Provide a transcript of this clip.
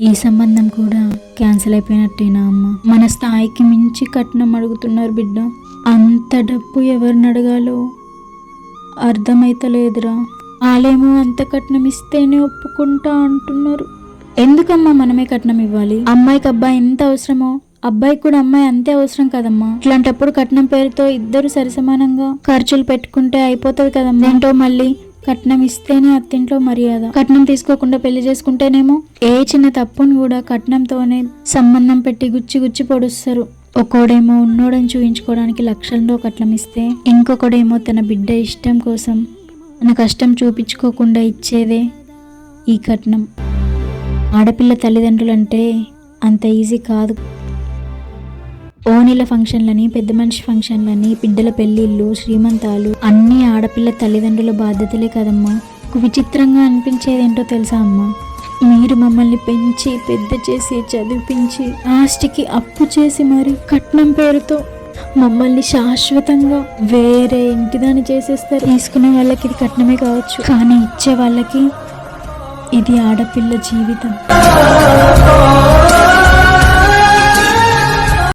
ఈ సంబంధం కూడా క్యాన్సిల్ అయిపోయినట్టేనా అమ్మ? మన స్థాయికి మించి కట్నం అడుగుతున్నారు బిడ్డ. అంత డబ్బు ఎవరిని అడగాలో? అర్థమైతలేదురా. వాళ్ళేమో అంత కట్నం ఇస్తేనే ఒప్పుకుంటా అంటున్నారు. ఎందుకమ్మా మనమే కట్నం ఇవ్వాలి? అమ్మాయికి అబ్బాయి ఎంత అవసరమో? అబ్బాయికి కూడా అమ్మాయి అంతే అవసరం కదమ్మా? ఇట్లాంటప్పుడు కట్నం పేరుతో ఇద్దరు సరిసమానంగా ఖర్చులు పెట్టుకుంటే అయిపోతుంది కదమ్మా? ఏంటో మళ్ళీ కట్నం ఇస్తేనే అత్తింట్లో మర్యాద. కట్నం తీసుకోకుండా పెళ్ళి చేసుకుంటేనేమో ఏ చిన్న తప్పును కూడా కట్నంతోనే సంబంధం పెట్టి గుచ్చి గుచ్చి పొడుస్తారు. ఒక్కోడేమో ఉన్నోడని చూపించుకోవడానికి లక్షల్లో కట్నం ఇస్తే ఇంకొకడేమో తన బిడ్డ ఇష్టం కోసం తన కష్టం చూపించుకోకుండా ఇచ్చేదే ఈ కట్నం. ఆడపిల్ల తల్లిదండ్రులంటే అంత ఈజీ కాదు. ఓనిల ఫంక్షన్లని పెద్ద మనిషి ఫంక్షన్లని బిడ్డల పెళ్ళిళ్ళు శ్రీమంతాలు అన్నీ ఆడపిల్ల తల్లిదండ్రుల బాధ్యతలే కదమ్మా. విచిత్రంగా అనిపించేది ఏంటో తెలుసా అమ్మా? మీరు మమ్మల్ని పెంచి పెద్ద చేసి చదివించి లాస్ట్కి అప్పు చేసి మరి కట్నం పేరుతో మమ్మల్ని శాశ్వతంగా వేరే ఇంటిదాన్ని చేసేస్తారు. తీసుకునే వాళ్ళకి ఇది కట్నమే కావచ్చు. కానీ ఇచ్చే వాళ్ళకి ఇది ఆడపిల్ల జీవితం.